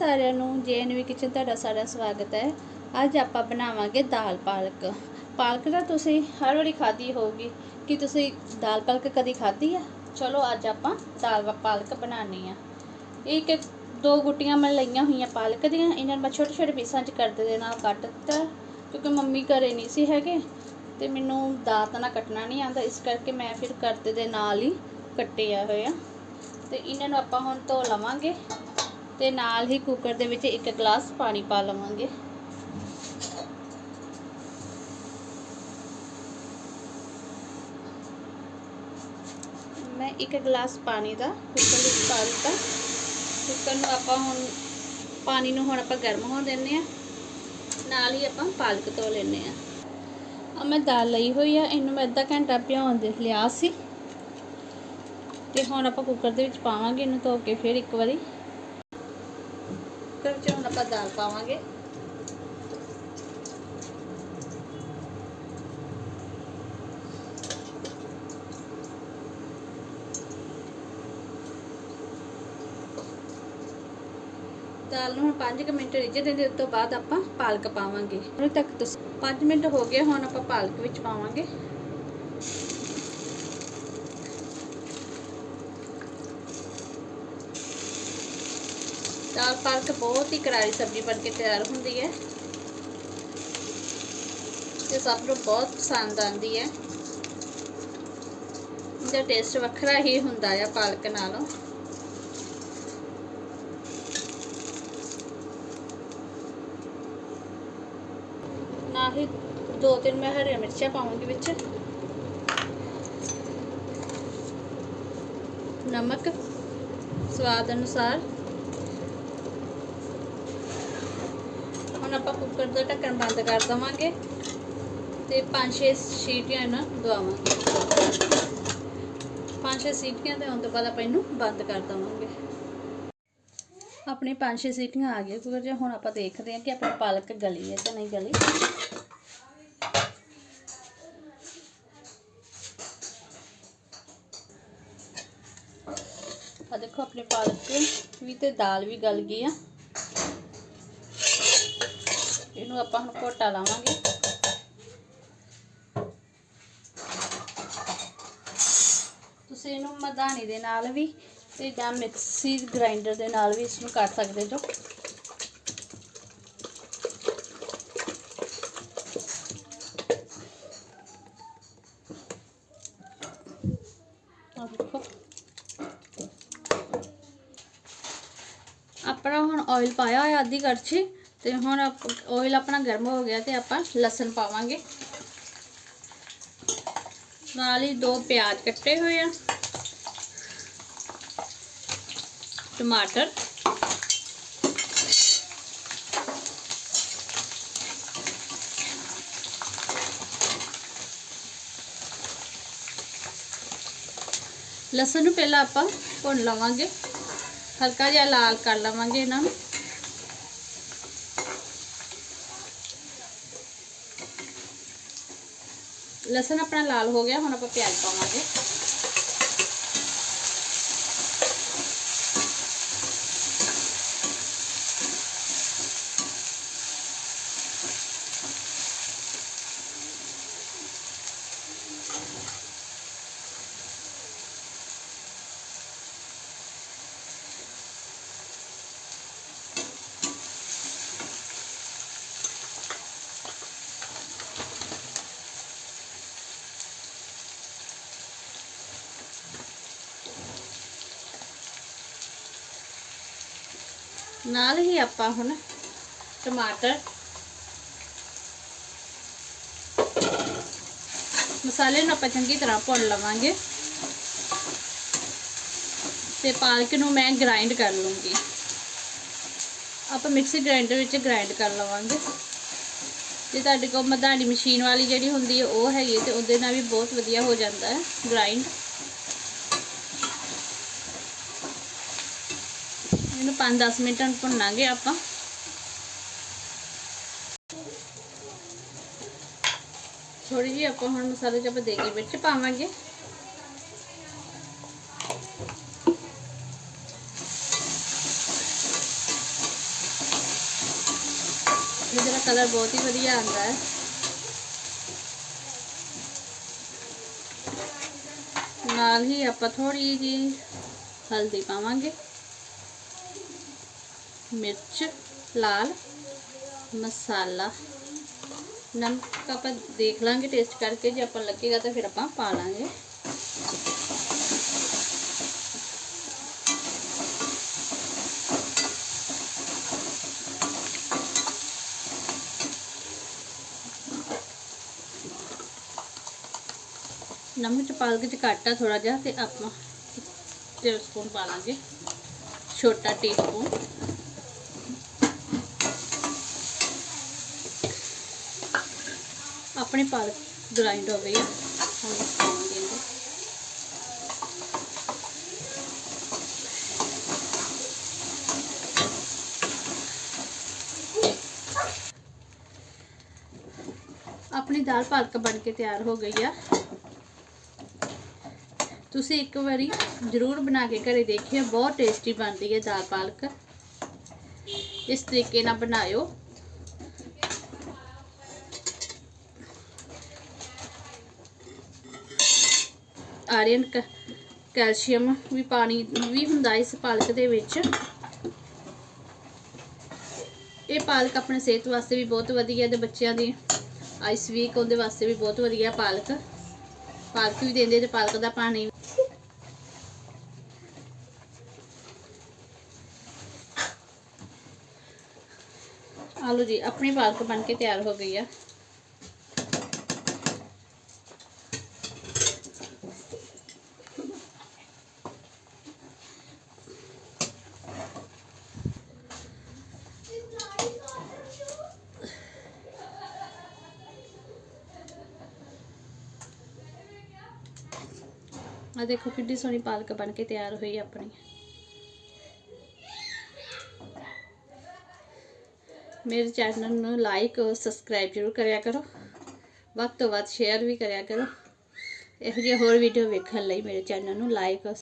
ਸਾਰਿਆਂ ਨੂੰ ਜੇਐਨਵੀ ਕਿਚਨ ਤੁਹਾਡਾ ਸਾਰਾ ਸਵਾਗਤ ਹੈ। ਅੱਜ ਆਪਾਂ ਬਣਾਵਾਂਗੇ ਦਾਲ ਪਾਲਕ। ਪਾਲਕ ਤਾਂ ਤੁਸੀਂ ਹਰ ਵਾਰੀ ਖਾਧੀ ਹੋਊਗੀ। ਕਿ ਤੁਸੀਂ ਦਾਲ ਪਾਲਕ ਕਦੀ ਖਾਧੀ ਆ? ਚਲੋ ਅੱਜ ਆਪਾਂ ਦਾਲ ਪਾਲਕ ਬਣਾਉਣੀ ਆ ਇੱਕ ਇੱਕ ਦੋ ਗੁੱਟੀਆਂ ਮੈਂ ਲਈਆਂ ਹੋਈਆਂ ਪਾਲਕ ਦੀਆਂ। ਇਹਨਾਂ ਨੂੰ ਮੈਂ ਛੋਟੇ ਛੋਟੇ ਪੀਸਾਂ 'ਚ ਕਰਦੇ ਦੇ ਨਾਲ ਕੱਟ ਦਿੱਤਾ। ਕਿਉਂਕਿ ਮੰਮੀ ਘਰੇ ਨਹੀਂ ਸੀ ਹੈਗੇ। ਤੇ ਮੈਨੂੰ ਦਾਤ ਨਾਲ ਕੱਟਣਾ ਨਹੀਂ ਆਉਂਦਾ। ਇਸ ਕਰਕੇ ਮੈਂ ਫਿਰ ਕਰਤੇ ਦੇ ਨਾਲ ਹੀ ਕੱਟਿਆ ਹੋਇਆ। ਤੇ ਇਹਨਾਂ ਨੂੰ ਆਪਾਂ ਹੁਣ ਧੋ ਲਵਾਂਗੇ। ਤੇ ਨਾਲ ਹੀ ਕੁੱਕਰ ਦੇ ਵਿੱਚ ਇੱਕ ਗਲਾਸ ਪਾਣੀ ਪਾ ਲਵਾਂਗੇ। ਮੈਂ ਇੱਕ ਗਲਾਸ ਪਾਣੀ ਦਾ ਕੁੱਕਰ ਵਿੱਚ ਪਾ ਦਿੱਤਾ। ਕੁੱਕਰ ਨੂੰ ਆਪਾਂ ਹੁਣ ਪਾਣੀ ਨੂੰ ਹੁਣ ਆਪਾਂ ਗਰਮ ਹੋਣ ਦਿੰਨੇ ਆ ਨਾਲ ਹੀ ਆਪਾਂ ਪਾਲਕ ਧੋ ਲੈਨੇ ਆ ਆ ਮੈਂ ਦਾਲ ਲਈ ਹੋਈ ਆ, ਇਹਨੂੰ ਮੈਂ ਅੱਧਾ ਘੰਟਾ ਭਿਉਣ ਦੇ ਲਿਆ ਸੀ। ਤੇ ਹੁਣ ਆਪਾਂ ਕੁੱਕਰ ਦੇ ਵਿੱਚ ਪਾਵਾਂਗੇ ਇਹਨੂੰ ਧੋ ਕੇ ਫਿਰ ਇੱਕ ਵਾਰੀ। ਆਪਾਂ ਦਾਲ ਪਾਵਾਂਗੇ। ਦਾਲ ਨੂੰ ਹੁਣ 5 ਮਿੰਟ ਰਿੱਝਣ ਦੇ ਉਸ ਤੋਂ ਬਾਅਦ ਆਪਾਂ ਪਾਲਕ ਪਾਵਾਂਗੇ। ਹੁਣ ਤੱਕ ਤੁਸੀਂ 5 ਮਿੰਟ ਹੋ ਗਏ, ਹੁਣ ਆਪਾਂ ਪਾਲਕ ਵਿੱਚ ਪਾਵਾਂਗੇ। ਦਾਲ ਪਾਲਕ ਬਹੁਤ ਹੀ ਕਰਾਰੀ ਸਬਜ਼ੀ ਬਣ ਕੇ ਤਿਆਰ ਹੁੰਦੀ ਹੈ। ਤੇ ਸਭ ਨੂੰ ਬਹੁਤ ਪਸੰਦ ਆਉਂਦੀ ਹੈ। ਇਹਦਾ ਟੇਸਟ ਵੱਖਰਾ ਹੀ ਹੁੰਦਾ ਹੈ ਪਾਲਕ ਨਾਲੋਂ। ਨਾਲ ਹੀ ਦੋ ਤਿੰਨ ਮੈਂ ਹਰੀਆਂ ਮਿਰਚਾਂ ਪਾਵਾਂਗੀ ਵਿੱਚ। ਨਮਕ ਸਵਾਦ ਅਨੁਸਾਰ। ਹੁਣ ਆਪਾਂ ਕੁੱਕਰ ਦਾ ਢੱਕਣ ਬੰਦ ਕਰ ਦਵਾਂਗੇ ਤੇ 5-6 ਸੀਟੀਆਂ ਇਹਨਾਂ ਦਵਾਵਾਂਗੇ। 5-6 ਸੀਟੀਆਂ ਦੇ ਆਉਣ ਤੋਂ ਬਾਅਦ ਆਪਾਂ ਇਹਨੂੰ ਬੰਦ ਕਰ ਦਵਾਂਗੇ। ਆਪਣੀ 5-6 ਸੀਟੀਆਂ ਆ ਗਈਆਂ ਕੁੱਕਰ 'ਚ, ਹੁਣ ਆਪਾਂ ਦੇਖਦੇ ਹਾਂ ਕਿ ਆਪਣੀ ਪਾਲਕ ਗਲੀ ਹੈ ਜਾਂ ਨਹੀਂ ਗਲੀ। ਆ ਦੇਖੋ, ਆਪਣੇ ਪਾਲਕ ਵੀ ਤੇ ਦਾਲ ਵੀ ਗਲ ਗਈ ਆ। ਇਹਨੂੰ ਆਪਾਂ ਹੁਣ ਘੋਟਾ ਲਾਵਾਂਗੇ। ਤੁਸੀਂ ਇਹਨੂੰ ਮਧਾਣੀ ਦੇ ਨਾਲ ਵੀ ਤੇ ਜਾਂ ਮਿਕਸੀ ਗ੍ਰਾਈਂਡਰ ਦੇ ਨਾਲ ਵੀ ਇਸ ਨੂੰ ਕਰ ਸਕਦੇ ਜੋ। ਆਪਣਾ ਹੁਣ ਆਇਲ ਪਾਇਆ ਹੋਇਆ ਅੱਧੀ ਕੜਛੀ। ਤੇ ਹੁਣ ਆਇਲ ਆਪਣਾ ਗਰਮ ਹੋ ਗਿਆ ਤੇ ਆਪਾਂ ਲਸਣ ਪਾਵਾਂਗੇ। ਨਾਲ ਹੀ ਦੋ ਪਿਆਜ਼ ਕੱਟੇ ਹੋਏ ਆ। ਟਮਾਟਰ। ਲਸਣ ਨੂੰ ਪਹਿਲਾਂ ਆਪਾਂ ਭੁੰਨ ਲਵਾਂਗੇ। ਹਲਕਾ ਜਿਹਾ ਲਾਲ ਕਰ ਲਵਾਂਗੇ ਇਹਨਾਂ ਨੂੰ। ਲਸਣ ਆਪਣਾ ਲਾਲ ਹੋ ਗਿਆ ਹੁਣ ਆਪਾਂ ਪਿਆਜ਼ ਪਾਵਾਂਗੇ। ਨਾਲ ਹੀ ਆਪਾਂ ਹੁਣ ਟਮਾਟਰ ਮਸਾਲੇ ਨੂੰ ਆਪਾਂ ਚੰਗੀ ਤਰ੍ਹਾਂ ਭੁੰਨ ਲਵਾਂਗੇ ਤੇ ਪਾਲਕ ਨੂੰ ਮੈਂ ਗ੍ਰਾਈਂਡ ਕਰ ਲੂੰਗੀ। ਆਪਾਂ ਮਿਕਸੀ ਗ੍ਰਾਈਂਡਰ ਵਿੱਚ ਗ੍ਰਾਈਂਡ ਕਰ ਲਵਾਂਗੇ। ਜੇ ਤੁਹਾਡੇ ਕੋਲ ਮਧਾਣੀ ਮਸ਼ੀਨ ਵਾਲੀ ਜਿਹੜੀ ਹੁੰਦੀ ਹੈ, ਉਹ ਹੈਗੀ ਤੇ ਉਹਦੇ ਨਾਲ ਵੀ ਬਹੁਤ ਵਧੀਆ ਹੋ ਜਾਂਦਾ ਹੈ ਗ੍ਰਾਈਂਡ ਇਹਨੂੰ 5-10 ਮਿੰਟ ਭੁੰਨਾਂਗੇ ਆਪਾਂ ਥੋੜੀ ਜਿਹੀ ਆਪਾਂ ਹੁਣ ਮਸਾਲੇ 'ਚ ਆਪਾਂ ਦੇਗੀ ਮਿਰਚ ਪਾਵਾਂਗੇ ਇਹਦਾ ਕਲਰ ਬਹੁਤ ਹੀ ਵਧੀਆ ਆਉਂਦਾ ਹੈ ਨਾਲ ਹੀ ਆਪਾਂ ਥੋੜੀ ਜੀ ਹਲਦੀ ਪਾਵਾਂਗੇ ਮਿਰਚ ਲਾਲ ਮਸਾਲਾ ਨਮਕ ਆਪਾਂ ਦੇਖ ਲਾਂਗੇ ਟੇਸਟ ਕਰਕੇ ਜੇ ਆਪਾਂ ਲੱਗੇਗਾ ਤਾਂ ਫਿਰ ਆਪਾਂ ਪਾ ਲਾਂਗੇ ਨਮਕ ਚ ਪਾਲਕ ਚ ਘੱਟ ਆ ਥੋੜਾ ਜਿਹਾ ਤੇ ਆਪਾਂ ਡੇਢ ਸਪੂਨ ਪਾ ਲਾਂਗੇ ਛੋਟਾ ਟੀਸਪੂਨ ਆਪਣੇ ਪਾਲਕ ਗ੍ਰਾਈਂਡ ਹੋ ਗਈ ਆ ਹੁਣ ਪਾਵਾਂਗੇ ਇਹਦੇ ਆਪਣੀ ਦਾਲ ਪਾਲਕ ਬਣ ਕੇ ਤਿਆਰ ਹੋ ਗਈ ਆ ਤੁਸੀਂ ਇੱਕ ਵਾਰੀ ਜ਼ਰੂਰ ਬਣਾ ਕੇ ਘਰੇ ਦੇਖਿਓ ਬਹੁਤ ਟੇਸਟੀ ਬਣਦੀ ਹੈ ਦਾਲ ਪਾਲਕ ਇਸ ਤਰੀਕੇ ਨਾਲ ਬਣਾਇਓ ਆਇਰਨ ਕੈਲਸ਼ੀਅਮ ਵੀ ਪਾਣੀ ਵੀ ਹੁੰਦਾ ਇਸ ਪਾਲਕ ਦੇ ਵਿੱਚ। ਇਹ ਪਾਲਕ ਆਪਣੇ ਸਿਹਤ ਵਾਸਤੇ ਵੀ ਬਹੁਤ ਵਧੀਆ ਤੇ ਬੱਚਿਆਂ ਦੀ ਆਈਸ ਵੀਕ ਉਹਦੇ ਵਾਸਤੇ ਵੀ ਬਹੁਤ ਵਧੀਆ ਪਾਲਕ। ਪਾਲਕ ਵੀ ਦਿੰਦੇ ਤੇ ਪਾਲਕ ਦਾ ਪਾਣੀ ਆਲੂ ਜੀ, ਆਪਣੀ ਪਾਲਕ ਬਣ ਕੇ ਤਿਆਰ ਹੋ ਗਈ ਆ। ਆ ਦੇਖੋ ਕਿੰਨੀ ਸੋਹਣੀ ਪਾਲਕ ਬਣ ਕੇ ਤਿਆਰ ਹੋਈ ਆਪਣੀ। ਮੇਰੇ ਚੈਨਲ ਨੂੰ ਲਾਈਕ ਔਰ ਸਬਸਕ੍ਰਾਈਬ ਜ਼ਰੂਰ ਕਰਿਆ ਕਰੋ। ਵੱਧ ਤੋਂ ਵੱਧ ਸ਼ੇਅਰ ਵੀ ਕਰਿਆ ਕਰੋ। ਇਹੋ ਜਿਹੇ ਹੋਰ ਵੀਡੀਓ ਵੇਖਣ ਲਈ ਮੇਰੇ ਚੈਨਲ ਨੂੰ ਲਾਈਕ